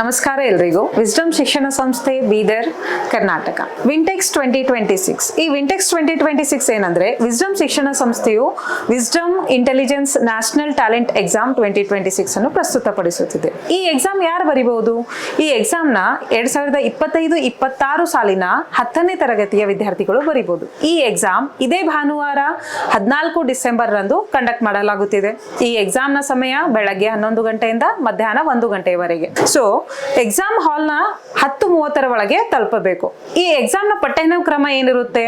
ನಮಸ್ಕಾರ ಎಲ್ರಿಗೂ. ವಿಸ್ಡಮ್ ಶಿಕ್ಷಣ ಸಂಸ್ಥೆ, Bidar, Karnataka. Wintex twenty twenty six ಈ ವಿಂಟೆಕ್ಸ್ ಟ್ವೆಂಟಿ ಟ್ವೆಂಟಿ ಸಿಕ್ಸ್ ಏನಂದ್ರೆ ವಿಸ್ಡಮ್ ಶಿಕ್ಷಣ ಸಂಸ್ಥೆಯು Wisdom Intelligence National Talent Exam twenty twenty six ಅನ್ನು ಪ್ರಸ್ತುತಪಡಿಸುತ್ತಿದೆ. ಈ ಎಕ್ಸಾಮ್ ಯಾರು ಬರಿಬಹುದು? ಈ ಎಕ್ಸಾಮ್ನ ಎರಡ್ ಸಾವಿರದ ಇಪ್ಪತ್ತೈದು, ಇಪ್ಪತ್ತಾರು ಸಾಲಿನ ಹತ್ತನೇ ತರಗತಿಯ ವಿದ್ಯಾರ್ಥಿಗಳು ಬರಿಬಹುದು. ಈ ಎಕ್ಸಾಮ್ ಇದೇ ಭಾನುವಾರ ಹದಿನಾಲ್ಕು ಡಿಸೆಂಬರ್ ರಂದು ಕಂಡಕ್ಟ್ ಮಾಡಲಾಗುತ್ತಿದೆ. ಈ ಎಕ್ಸಾಮ್ನ ಸಮಯ ಬೆಳಗ್ಗೆ ಹನ್ನೊಂದು ಗಂಟೆಯಿಂದ ಮಧ್ಯಾಹ್ನ ಒಂದು ಗಂಟೆಯವರೆಗೆ ಸೊ ಎಕ್ಸಾಮ್ ಹಾಲ್ನ ಹತ್ತು ಮೂವತ್ತರ ಒಳಗೆ ತಲುಪಬೇಕು. ಈ ಎಕ್ಸಾಮ್ನ ಪಠ್ಯನ ಕ್ರಮ ಏನಿರುತ್ತೆ?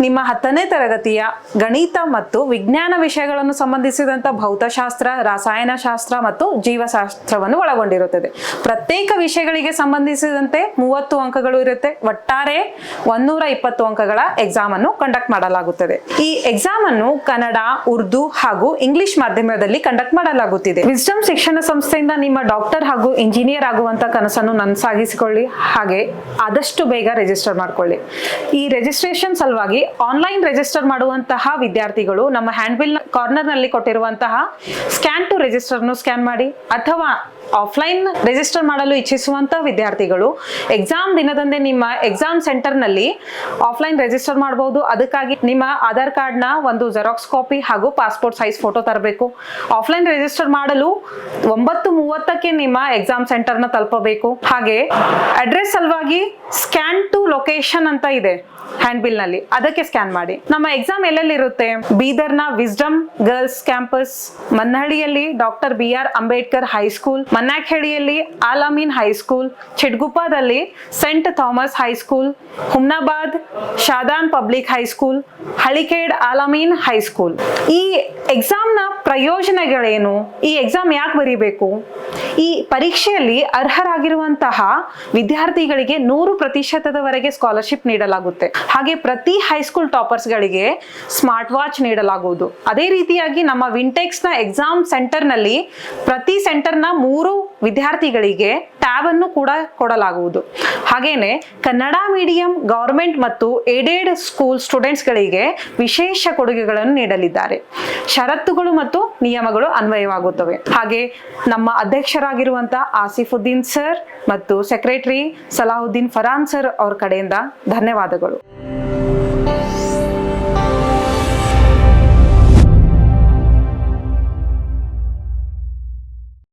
ನಿಮ್ಮ ಹತ್ತನೇ ತರಗತಿಯ ಗಣಿತ ಮತ್ತು ವಿಜ್ಞಾನ ವಿಷಯಗಳನ್ನು ಸಂಬಂಧಿಸಿದಂತ ಭೌತಶಾಸ್ತ್ರ ರಸಾಯನಶಾಸ್ತ್ರ ಮತ್ತು ಜೀವಶಾಸ್ತ್ರವನ್ನು ಒಳಗೊಂಡಿರುತ್ತದೆ. ಪ್ರತ್ಯೇಕ ವಿಷಯಗಳಿಗೆ ಸಂಬಂಧಿಸಿದಂತೆ ಮೂವತ್ತು ಅಂಕಗಳು ಇರುತ್ತೆ. ಒಟ್ಟಾರೆ ಒಂದೂರ ಇಪ್ಪತ್ತು ಅಂಕಗಳ ಎಕ್ಸಾಮ್ ಅನ್ನು ಕಂಡಕ್ಟ್ ಮಾಡಲಾಗುತ್ತದೆ. ಈ ಎಕ್ಸಾಮ್ ಅನ್ನು ಕನ್ನಡ, ಉರ್ದು ಹಾಗೂ ಇಂಗ್ಲಿಷ್ ಮಾಧ್ಯಮದಲ್ಲಿ ಕಂಡಕ್ಟ್ ಮಾಡಲಾಗುತ್ತಿದೆ. ವಿಸ್ಡಮ್ ಶಿಕ್ಷಣ ಸಂಸ್ಥೆಯಿಂದ ನಿಮ್ಮ ಡಾಕ್ಟರ್ ಹಾಗೂ ಇಂಜಿನಿಯರ್ ಆಗುವಂತ ಕನಸನ್ನು ನನಸಾಗಿಸಿಕೊಳ್ಳಿ. ಹಾಗೆ ಆದಷ್ಟು ಬೇಗ ರಿಜಿಸ್ಟರ್ ಮಾಡಿಕೊಳ್ಳಿ. ಈ ರಿಜಿಸ್ಟ್ರೇಷನ್ ಸಲುವಾಗಿ ಆನ್ಲೈನ್ ರಿಜಿಸ್ಟರ್ ಮಾಡುವಂತಹ ವಿದ್ಯಾರ್ಥಿಗಳು ನಮ್ಮ ಹ್ಯಾಂಡ್ಬಿಲ್ ಕಾರ್ನರ್ನಲ್ಲಿ ಕೊಟ್ಟಿರುವಂತಹ ಸ್ಕ್ಯಾನ್ ಟು ರಿಜಿಸ್ಟರ್ ಸ್ಕ್ಯಾನ್ ಮಾಡಿ. ಅಥವಾ ಆಫ್ಲೈನ್ ರಿಜಿಸ್ಟರ್ ಮಾಡಲು ಇಚ್ಛಿಸುವಂತ ವಿದ್ಯಾರ್ಥಿಗಳು ಎಕ್ಸಾಮ್ ದಿನದಂದೇ ನಿಮ್ಮ ಎಕ್ಸಾಮ್ ಸೆಂಟರ್ನಲ್ಲಿ ಆಫ್ಲೈನ್ ರಿಜಿಸ್ಟರ್ ಮಾಡಬಹುದು ಅದಕ್ಕಾಗಿ ನಿಮ್ಮ ಆಧಾರ್ ಕಾರ್ಡ್ನ ಒಂದು ಜೆರಾಕ್ಸ್ ಕಾಪಿ ಹಾಗೂ ಪಾಸ್ಪೋರ್ಟ್ ಸೈಜ್ ಫೋಟೋ ತರಬೇಕು. ಆಫ್ಲೈನ್ ರಿಜಿಸ್ಟರ್ ಮಾಡಲು ಒಂಬತ್ತು ಮೂವತ್ತಕ್ಕೆ ನಿಮ್ಮ ಎಕ್ಸಾಮ್ ಸೆಂಟರ್ನ ತಲುಪಬೇಕು. ಹಾಗೆ ಅಡ್ರೆಸ್ ಸಲುವಾಗಿ ಸ್ಕ್ಯಾನ್ ಟು ಲೊಕೇಶನ್ ಅಂತ ಇದೆ. ಹ್ಯಾಂಡ್ ಬಿಲ್ನಲ್ಲಿ ಅದಕ್ಕೆ ಸ್ಕ್ಯಾನ್ ಮಾಡಿ. ನಮ್ಮ ಎಕ್ಸಾಮ್ ಎಲ್ಲೆಲ್ಲಿರುತ್ತೆ? ಬೀದರ್ನ Wisdom girls campus, ಮನ್ನಹಳ್ಳಿಯಲ್ಲಿ doctor B R Ambedkar high school ಮನ್ನಾಖೇಡಿಯಲ್ಲಿ Alameen high school ಚಿಡ್ಗುಪ್ಪದಲ್ಲಿ Saint Thomas high school Humnabad Shadan public high school Halikhed Alameen high school ಈ ಎಕ್ಸಾಮ್ನ ಪ್ರಯೋಜನಗಳೇನು? ಈ ಎಕ್ಸಾಮ್ ಯಾಕೆ ಬರೀಬೇಕು? ಈ ಪರೀಕ್ಷೆಯಲ್ಲಿ ಅರ್ಹರಾಗಿರುವಂತಹ ವಿದ್ಯಾರ್ಥಿಗಳಿಗೆ ನೂರು ಪ್ರತಿಶತದವರೆಗೆ ಸ್ಕಾಲರ್ಶಿಪ್ ನೀಡಲಾಗುತ್ತೆ. ಹಾಗೆ ಪ್ರತಿ ಹೈಸ್ಕೂಲ್ ಟಾಪರ್ಸ್ಗಳಿಗೆ ಸ್ಮಾರ್ಟ್ ವಾಚ್ ನೀಡಲಾಗುವುದು. ಅದೇ ರೀತಿಯಾಗಿ ನಮ್ಮ ವಿಂಟೆಕ್ಸ್ನ ಎಕ್ಸಾಮ್ ಸೆಂಟರ್ನಲ್ಲಿ ಪ್ರತಿ ಸೆಂಟರ್ನ ಮೂರು ವಿದ್ಯಾರ್ಥಿಗಳಿಗೆ ಟ್ಯಾಬ್ ಅನ್ನು ಕೂಡ ಕೊಡಲಾಗುವುದು. ಹಾಗೇನೆ ಕನ್ನಡ ಮೀಡಿಯಂ ಗೌರ್ಮೆಂಟ್ ಮತ್ತು ಏಡೆಡ್ ಸ್ಕೂಲ್ ಸ್ಟೂಡೆಂಟ್ಸ್ಗಳಿಗೆ ವಿಶೇಷ ಕೊಡುಗೆಗಳನ್ನು ನೀಡಲಿದ್ದಾರೆ. ಷರತ್ತುಗಳು ಮತ್ತು ನಿಯಮಗಳು ಅನ್ವಯವಾಗುತ್ತವೆ. ಹಾಗೆ ನಮ್ಮ ಅಧ್ಯಕ್ಷರಾಗಿರುವಂತ ಆಸಿಫುದ್ದೀನ್ ಸರ್ ಮತ್ತು ಸೆಕ್ರೆಟರಿ ಸಲಾಹುದ್ದೀನ್ ಫರಾನ್ ಸರ್ ಅವ್ರ ಕಡೆಯಿಂದ ಧನ್ಯವಾದಗಳು.